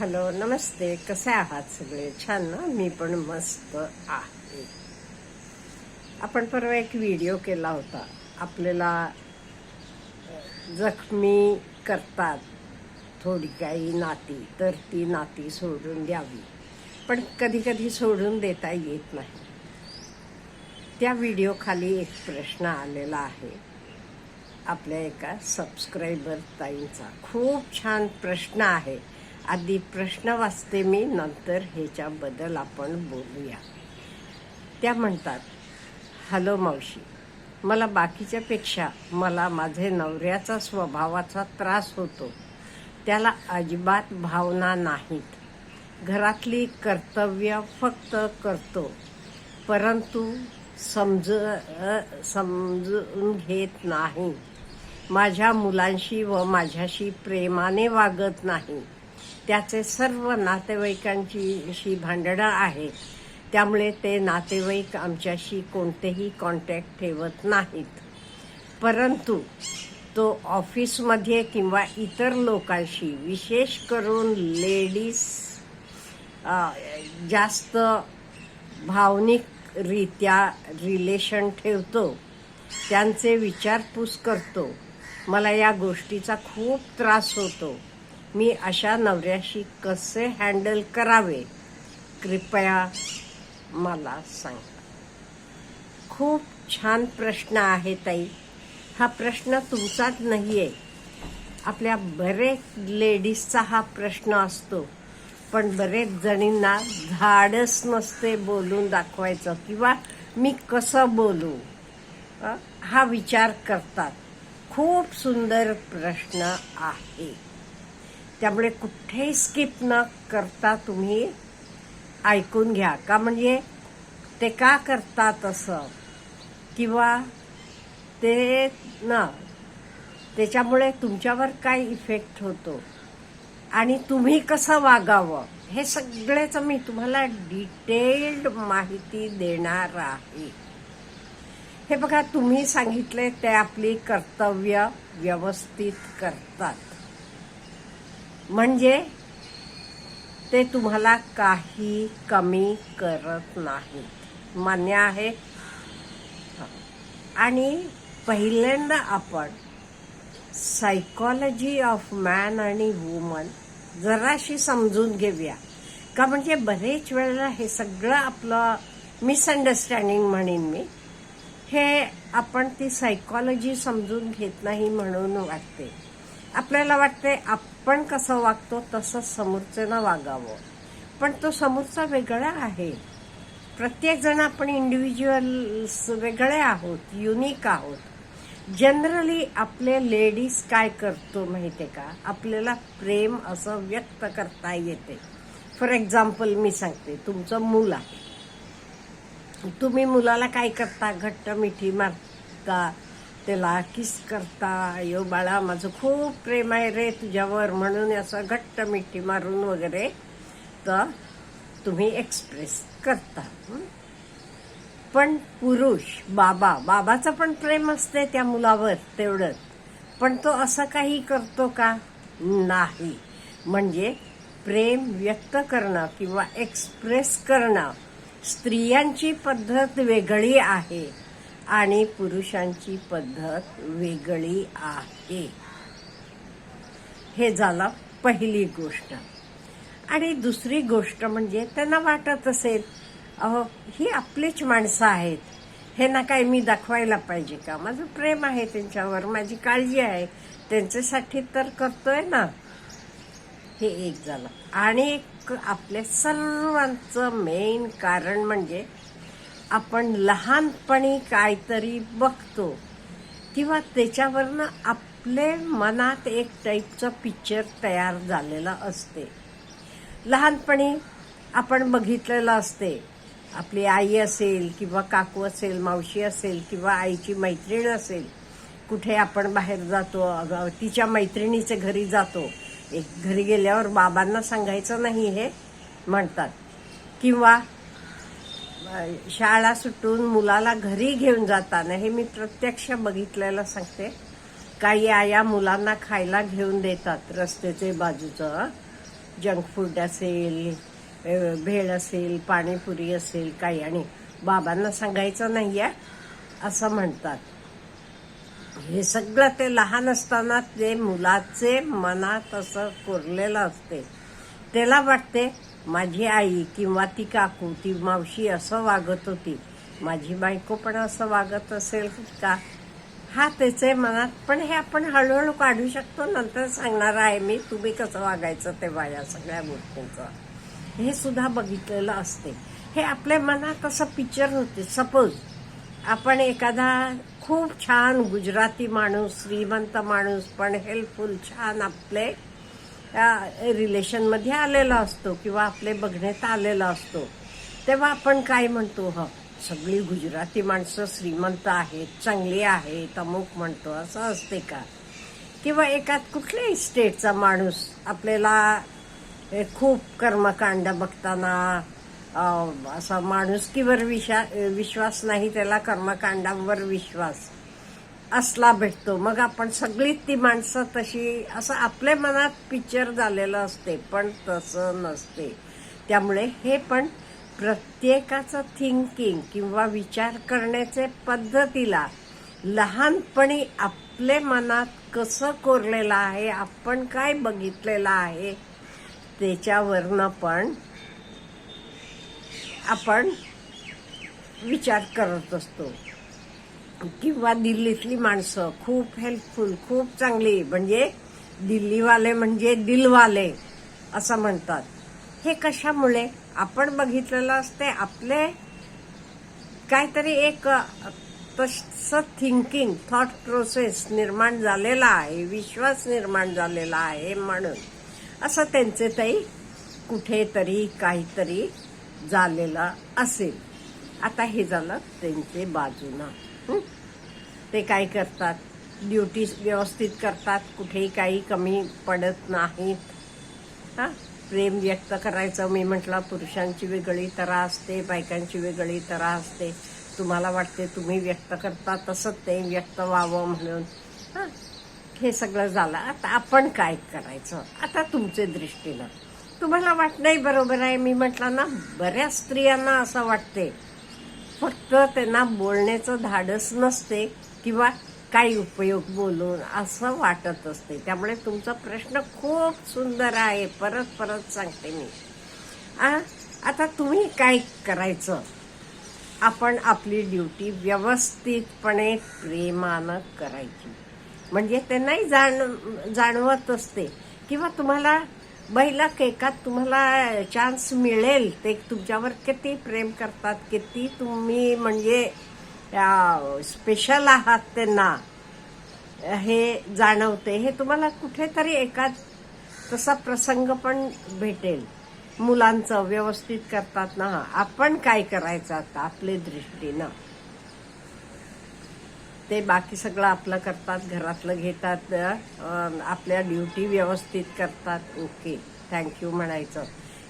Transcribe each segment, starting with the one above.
Hello नमस्ते. कसे आहात सगळे? छान ना? मी पण मस्त आहे. आपण परवा एक व्हिडिओ केला होता. आपल्याला जखमी करतात थोडी काही नाती तर ती नाती सोडून द्यावी. पण कधी कधी सोडून देता येत नाही. त्या व्हिडिओ खाली एक प्रश्न आलेला आहे. आपल्या एका सबस्क्रायबर ताईंचा. खूप छान प्रश्न आहे. आधी प्रश्न वाचते मी नंतर ह्याच्याबद्दल आपण बोलूया. त्या म्हणतात हॅलो मावशी मला बाकीच्यापेक्षा मला माझे नवऱ्याचा स्वभावाचा त्रास होतो. त्याला अजिबात भावना नाहीत. घरातली कर्तव्य फक्त करतो. परंतु समज समजून घेत नाही. माझ्या मुलांशी व माझ्याशी प्रेमाने वागत नाही. त्याचे सर्व नातेवाईकांची भांडणं आहेत. त्यामुळे ते नातेवाईक आमच्याशी कोणतेही कॉन्टॅक्ट ठेवत नाहीत. परंतु तो ऑफिसमध्ये किंवा इतर लोकांशी विशेष करून लेडीज जास्त भावनिकरित्या रिलेशन ठेवतो त्यांचे विचारपूस करतो. मला या गोष्टीचा खूप त्रास होतो. मी अशा नवऱ्याशी कसे हँडल करावे? कृपया मला सांगा. खूप छान प्रश्न आहे ताई. हा प्रश्न तुमचाच नाही आहे आपल्या बरेच लेडीजचा हा प्रश्न असतो. पण बरेच जणींना धाडस नसते बोलून दाखवायचं किंवा मी कसं बोलू? हा विचार करतात. खूप सुंदर प्रश्न आहे. त्यामुळे कुठेही स्किप न करता तुम्ही ऐकून घ्या. का म्हणजे ते का करतात असं? किंवा ते ना त्याच्यामुळे तुमच्यावर काय इफेक्ट होतो? आणि तुम्ही कसं वागावं? हे सगळ्याचं मी तुम्हाला डिटेल्ड माहिती देणार आहे. हे बघा तुम्ही सांगितले ते आपली कर्तव्य व्यवस्थित करतात. म्हणजे ते तुम्हाला काही कमी करत नाहीत. मान्य आहे? आणि पहिल्यांदा आपण सायकॉलॉजी ऑफ मॅन आणि वुमन जराशी समजून घेऊया. का म्हणजे बरेच वेळेला हे सगळं आपलं मिसअंडरस्टँडिंग म्हणेन मी. हे आपण ती सायकॉलॉजी समजून घेत नाही म्हणून वाटते. आपल्याला वाटते आप आपण कसं वागतो तसं समोरच्यानं वागावं. पण तो समोरचा वेगळा आहे. प्रत्येकजण आपण इंडिव्हिज्युअल्स वेगळे आहोत युनिक आहोत. जनरली आपले लेडीज काय करतो माहितीये का? आपल्याला प्रेम असं व्यक्त करता येते. फॉर एक्झाम्पल मी सांगते तुमचं मूल आहे. तुम्ही मुलाला काय करता? घट्ट मिठी मारता त्याला किस करता. यो बाळा माझं खूप प्रेम आहे रे तुझ्यावर म्हणून असं घट्ट मिठी मारून वगैरे. तर तुम्ही एक्सप्रेस करता. पण पुरुष बाबा बाबाचं पण प्रेम असते त्या मुलावर तेवढंच पण तो असं काही करतो का? नाही. म्हणजे प्रेम व्यक्त करणं किंवा एक्सप्रेस करणं स्त्रियांची पद्धत वेगळी आहे. आणि पुरुषांची पद्धत वेगळी आहे. हे झालं पहिली गोष्ट. आणि दुसरी गोष्ट म्हणजे त्यांना वाटत असेल अहो ही आपलीच माणसं आहेत. हे ना काय मी दाखवायला पाहिजे का? माझं प्रेम आहे त्यांच्यावर माझी काळजी आहे. त्यांच्यासाठी तर करतोय ना. हे एक झालं. आणि एक आपल्या सर्वांचं मेन कारण म्हणजे आपण लहानपणी काहीतरी बघतो किंवा त्याच्यावरनं आपले मनात एक टाईपचं पिक्चर तयार झालेलं असते. लहानपणी आपण बघितलेलं असते. आपली आई असेल किंवा काकू असेल मावशी असेल किंवा आईची मैत्रीण असेल कुठे आपण बाहेर जातो अगं, तिच्या मैत्रिणीच्या घरी जातो. एक घरी गेल्यावर बाबांना सांगायचं नाही हे म्हणतात. किंवा शाळा सुटून मुलाला घरी घेऊन जाताना हे मी प्रत्यक्ष बघितलेलं सांगते. काही आया मुलांना खायला घेऊन देतात रस्त्याचे बाजूचं. जंक फूड असेल भेळ असेल पाणीपुरी असेल काही. आणि बाबांना सांगायचं नाही आहे असं म्हणतात. हे सगळं ते लहान असताना ते मुलाचे मनात असं कोरलेलं असते. त्याला वाटते माझी आई किंवा ती काकू ती मावशी असं वागत होती. माझी बायको पण असं वागत असेल का? हा त्याचे मनात. पण हे आपण हळूहळू काढू शकतो. नंतर सांगणार आहे मी तुम्ही कसं वागायचं तेव्हा या सगळ्या गोष्टींचं. हे सुद्धा बघितलेलं असते. हे आपल्या मनात असं पिक्चर होते. सपोज आपण एखादा खूप छान गुजराती माणूस श्रीमंत माणूस पण हेल्पफुल छान आपले रिलेशनमध्ये आलेला असतो किंवा आपले बघण्यात आलेला असतो. तेव्हा आपण काय म्हणतो? ह सगळी गुजराती माणसं श्रीमंत आहेत चांगली आहेत अमुक म्हणतो असं असते का? किंवा एकात कुठल्याही स्टेटचा माणूस आपल्याला खूप कर्मकांड बघताना असा माणुसकीवर विशा विश्वास नाही त्याला कर्मकांडावर विश्वास. असला भेटतो. मग आपण सगळी ती माणसं तशी असं आपल्या मनात पिक्चर झालेलं असते पण तसं नसते. त्यामुळे हे पण प्रत्येकाचं थिंकिंग किंवा विचार करण्याचे पद्धतीला लहानपणी आपले मनात कसं कोरलेलं आहे आपण काय बघितलेलं आहे त्याच्यावरनं पण आपण विचार करत असतो. किंवा दिल्लीतली माणसं खूप हेल्पफुल खूप चांगली. म्हणजे दिल्लीवाले म्हणजे दिलवाले असं म्हणतात. हे कशामुळे? आपण बघितलेलं असते आपले काहीतरी एक तसं थिंकिंग थॉट प्रोसेस निर्माण झालेला आहे विश्वास निर्माण झालेला आहे म्हणून. असं त्यांचे ताई कुठेतरी काहीतरी झालेलं असेल. आता हे झालं त्यांचे बाजूनं. ते काय करतात? ड्युटी व्यवस्थित करतात? कुठेही काही कमी पडत नाहीत हा? प्रेम व्यक्त करायचं. मी म्हटलं पुरुषांची वेगळी तरा असते बायकांची वेगळी तरा असते. तुम्हाला वाटते तुम्ही व्यक्त करता तसंच ते व्यक्त व्हावं म्हणून. हां? हे सगळं झालं. आता आपण काय करायचं? आता तुमचे दृष्टीनं. तुम्हाला वाटणंही बरोबर आहे. मी म्हटलं ना बऱ्याच स्त्रियांना असं वाटते. फक्त त्यांना बोलण्याचं धाडस नसते किंवा काही उपयोग बोलून असं वाटत असते. त्यामुळे तुमचा प्रश्न खूप सुंदर आहे. परत परत सांगते मी. आ, आता तुम्ही काय करायचं? आपण आपली ड्युटी व्यवस्थितपणे प्रेमानं करायची. म्हणजे त्यांनाही जाण जाणवत असते. किंवा तुम्हाला महिला केकात तुम्हाला चान्स मिळेल. ते तुमच्यावर किती प्रेम करतात किती तुम्ही म्हणजे स्पेशल आहात त्यांना. हे जाणवते. हे तुम्हाला कुठेतरी एका तसा प्रसंग पण भेटेल. मुलांचं व्यवस्थित करतात ना. आपण काय करायचं आता आपले दृष्टीनं? ते बाकी सगळं आपलं करतात घरातलं घेतात आपल्या ड्युटी व्यवस्थित करतात. ओके थँक्यू म्हणायचं.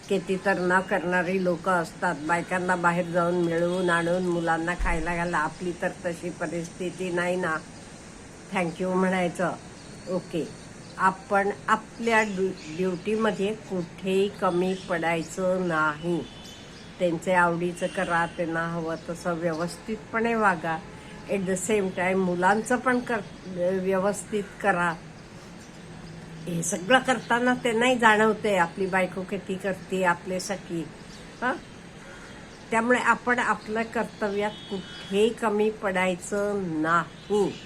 किती तर न करणारी लोक असतात. बायकांना बाहेर जाऊन मिळवून आणून मुलांना खायला घाला. आपली तर तशी परिस्थिती नाही ना. थँक्यू म्हणायचं. ओके. आपण आपल्या ड्यु ड्युटीमध्ये कुठेही कमी पडायचं नाही. त्यांचे आवडीचं करा त्यांना हवं तसं व्यवस्थितपणे वागा. एट द सेम टाइम मुलांचं पण कर व्यवस्थित करा. हे सगळं करताना त्यांनाही जाणवते आपली बायको किती करते आपले सखी. हं? त्यामुळे आपण आपल्या कर्तव्यात कुठेही कमी पडायचं नाही.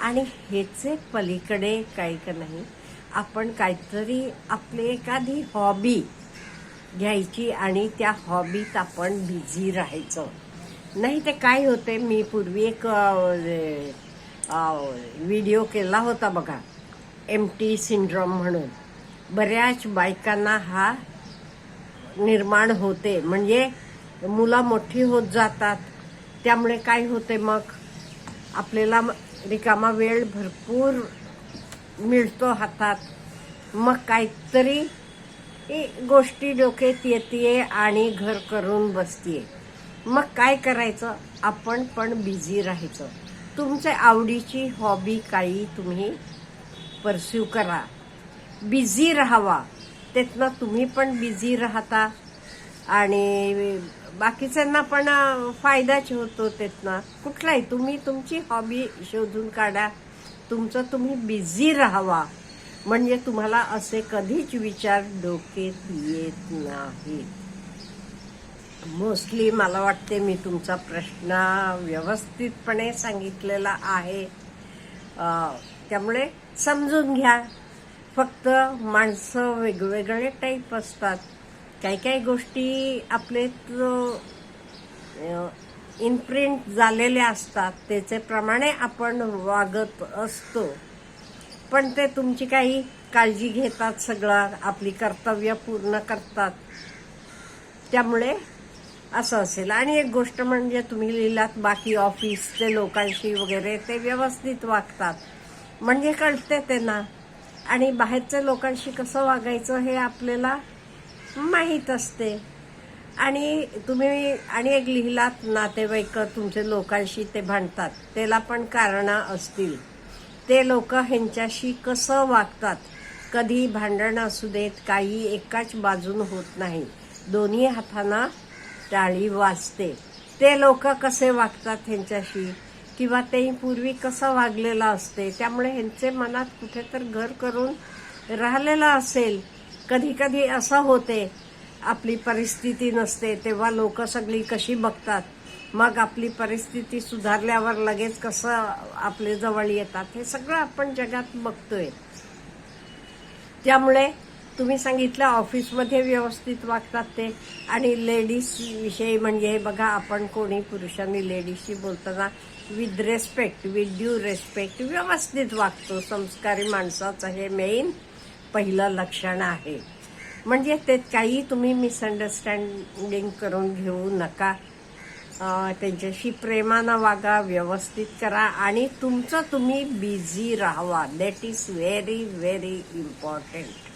आणि ह्याचे पलीकडे काही का नाही आपण काहीतरी आपली एखादी हॉबी घ्यायची आणि त्या हॉबीत आपण बिझी राहायचं. नाही ते काय होते मी पूर्वी एक व्हिडिओ केला होता बघा एम टी सिंड्रोम म्हणून. बऱ्याच बायकांना हा निर्माण होते. म्हणजे मुलं मोठी होत जातात त्यामुळे काय होते मग आपल्याला रिकामा वेळ भरपूर मिळतो हातात. मग काहीतरी गोष्टी डोक्यात येते आणि घर करून बसतीये. मग काय करायचं? आपण पण बिझी राहायचं. तुमच्या आवडीची हॉबी काही तुम्ही परस्यू करा. बिझी राहावा. त्यातनं तुम्ही पण बिझी राहता. आणि बाकीच्यांना पण फायदाच होतो त्यातनं. कुठलाही तुम्ही तुमची हॉबी शोधून काढा. तुमचं तुम्ही बिझी राहावा. म्हणजे तुम्हाला असे कधीच विचार डोक्यात येत नाहीत. मोस्टली मला वाटते मी तुमचा प्रश्न व्यवस्थितपणे सांगितलेला आहे. त्यामुळे समजून घ्या. फक्त माणसं वेगवेगळे टाईप असतात. काही काही गोष्टी आपले इनप्रिंट झालेल्या असतात. त्याच्याप्रमाणे आपण वागत असतो. पण ते तुमची काही काळजी घेतात सगळं. आपली कर्तव्य पूर्ण करतात. त्यामुळे असं असेल. आणि एक गोष्ट म्हणजे तुम्ही लिहिलात बाकी ऑफिसचे लोकांशी वगैरे ते व्यवस्थित वागतात. म्हणजे कळते त्यांना. आणि बाहेरच्या लोकांशी कसं वागायचं हे आपल्याला माहीत असते. आणि तुम्ही आणि एक लिहिलात नातेवाईक तुमचे लोकांशी ते भांडतात. त्याला पण कारणं असतील. ते लोक ह्यांच्याशी कसं वागतात? कधी भांडण असू देत काही एकाच बाजून होत नाही. दोन्ही हातांना टाळी वाजते. ते लोक कसे वागतात ह्यांच्याशी? किंवा ते पूर्वी कसं वागलेलं असते? त्यामुळे ह्यांचे मनात कुठे तर घर करून राहिलेलं असेल. कधी कधी असं होते आपली परिस्थिती नसते तेव्हा लोक सगळी कशी बघतात? मग आपली परिस्थिती सुधारल्यावर लगेच कसं आपले जवळ येतात? हे सगळं आपण जगात बघतोय. त्यामुळे तुम्ही सांगितलं ऑफिसमध्ये व्यवस्थित वागतात ते. आणि लेडीज विषयी म्हणजे हे बघा आपण कोणी पुरुषांनी लेडीजशी बोलताना with respect with due respect व्यवस्थित वागतो. संस्कारी माणसाचं हे मेन पहिलं लक्षण आहे. म्हणजे ते काही तुम्ही मिसअंडरस्टँडिंग करून घेऊ नका. त्यांच्याशी प्रेमानं वागा व्यवस्थित करा. आणि तुमचं तुम्ही बिझी राहावा. That is very very important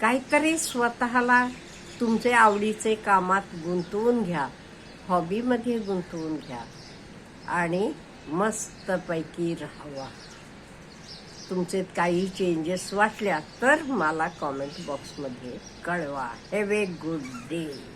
काहीतरी स्वतःला तुमचे आवडीचे कामात गुंतवून घ्या. हॉबीमध्ये गुंतवून घ्या. आणि मस्तपैकी राहावा. तुमचे काही चेंजेस वाटल्या तर मला कॉमेंट बॉक्समध्ये कळवा. Have a good day